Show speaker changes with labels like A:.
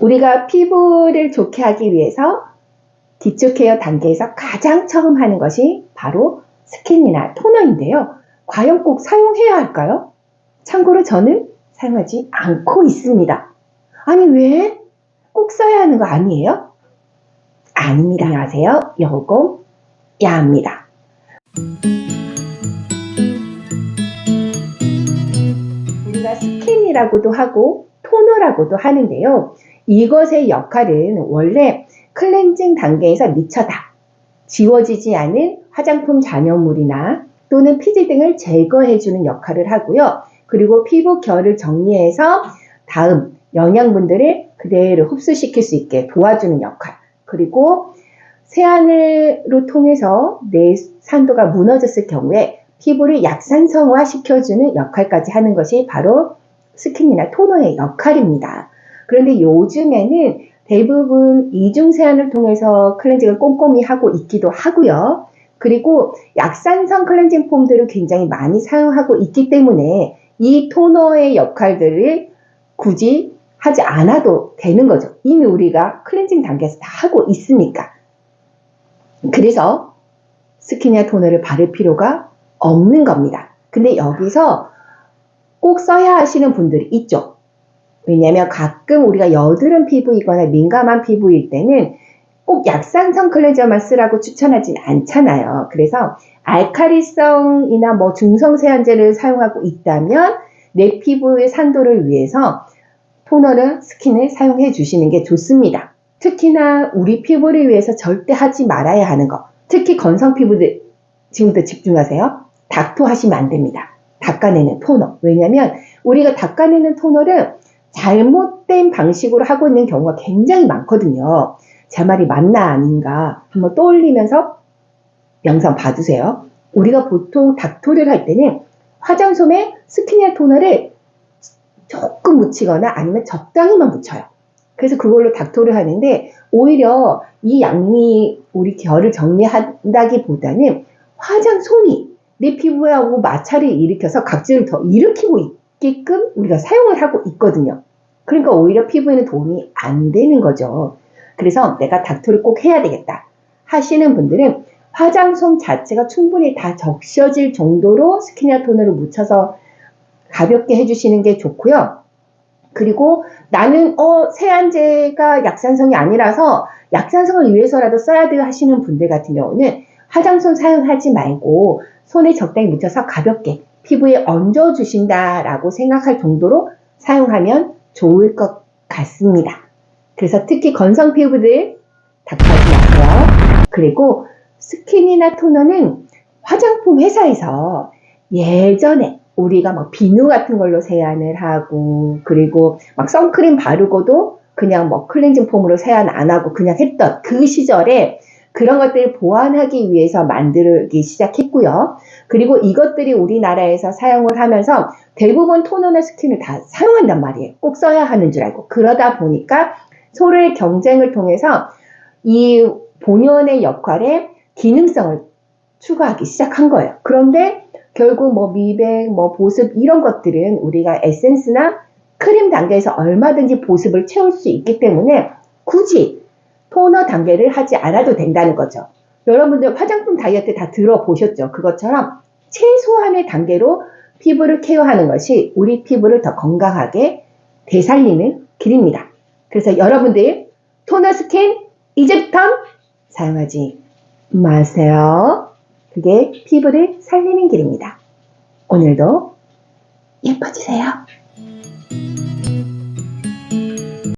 A: 우리가 피부를 좋게 하기 위해서 기초 케어 단계에서 가장 처음 하는 것이 바로 스킨이나 토너인데요. 과연 꼭 사용해야 할까요? 참고로 저는 사용하지 않고 있습니다. 아니, 왜? 꼭 써야 하는 거 아니에요? 아닙니다. 안녕하세요. 여고 야입니다. 우리가 스킨이라고도 하고 토너라고도 하는데요. 이것의 역할은 원래 클렌징 단계에서 미처 다 지워지지 않은 화장품 잔여물이나 또는 피지 등을 제거해주는 역할을 하고요. 그리고 피부 결을 정리해서 다음 영양분들을 그대로 흡수시킬 수 있게 도와주는 역할. 그리고 세안으로 통해서 내 산도가 무너졌을 경우에 피부를 약산성화 시켜주는 역할까지 하는 것이 바로 스킨이나 토너의 역할입니다. 그런데 요즘에는 대부분 이중 세안을 통해서 클렌징을 꼼꼼히 하고 있기도 하고요. 그리고 약산성 클렌징 폼들을 굉장히 많이 사용하고 있기 때문에 이 토너의 역할들을 굳이 하지 않아도 되는 거죠. 이미 우리가 클렌징 단계에서 다 하고 있으니까. 그래서 스킨이나 토너를 바를 필요가 없는 겁니다. 근데 여기서 꼭 써야 하시는 분들이 있죠. 왜냐하면 가끔 우리가 여드름 피부이거나 민감한 피부일 때는 꼭 약산성 클렌저만 쓰라고 추천하진 않잖아요. 그래서 알카리성이나 뭐 중성 세안제를 사용하고 있다면 내 피부의 산도를 위해서 토너를 스킨을 사용해 주시는 게 좋습니다. 특히나 우리 피부를 위해서 절대 하지 말아야 하는 거. 특히 건성 피부들 지금부터 집중하세요. 닥토 하시면 안 됩니다. 닦아내는 토너. 왜냐면 우리가 닦아내는 토너를 잘못된 방식으로 하고 있는 경우가 굉장히 많거든요. 제 말이 맞나 아닌가 한번 떠올리면서 영상 봐주세요. 우리가 보통 닥토를 할 때는 화장솜에 스킨이나 토너를 조금 묻히거나 아니면 적당히만 묻혀요. 그래서 그걸로 닥토를 하는데 오히려 이 양이 우리 결을 정리한다기보다는 화장솜이 내 피부하고 마찰을 일으켜서 각질을 더 일으키고 있게끔 우리가 사용을 하고 있거든요. 그러니까 오히려 피부에는 도움이 안 되는 거죠. 그래서 내가 닥터를 꼭 해야 되겠다 하시는 분들은 화장솜 자체가 충분히 다 적셔질 정도로 스키니아 토너를 묻혀서 가볍게 해주시는 게 좋고요. 그리고 나는 어 세안제가 약산성이 아니라서 약산성을 위해서라도 써야 돼요 하시는 분들 같은 경우는 화장솜 사용하지 말고 손에 적당히 묻혀서 가볍게 피부에 얹어 주신다라고 생각할 정도로 사용하면 좋을 것 같습니다. 그래서 특히 건성 피부들 닥하지 마세요. 그리고 스킨이나 토너는 화장품 회사에서 예전에 우리가 막 비누 같은 걸로 세안을 하고 그리고 막 선크림 바르고도 그냥 뭐 클렌징 폼으로 세안 안 하고 그냥 했던 그 시절에 그런 것들을 보완하기 위해서 만들기 시작했고요. 그리고 이것들이 우리나라에서 사용을 하면서 대부분 토너나 스킨을 다 사용한단 말이에요. 꼭 써야 하는 줄 알고. 그러다 보니까 서로의 경쟁을 통해서 이 본연의 역할에 기능성을 추가하기 시작한 거예요. 그런데 결국 뭐 미백, 뭐 보습 이런 것들은 우리가 에센스나 크림 단계에서 얼마든지 보습을 채울 수 있기 때문에 굳이 토너 단계를 하지 않아도 된다는 거죠. 여러분들 화장품 다이어트 다 들어보셨죠? 그것처럼 최소한의 단계로 피부를 케어하는 것이 우리 피부를 더 건강하게 되살리는 길입니다. 그래서 여러분들 토너 스킨 이제부터 사용하지 마세요. 그게 피부를 살리는 길입니다. 오늘도 예뻐지세요.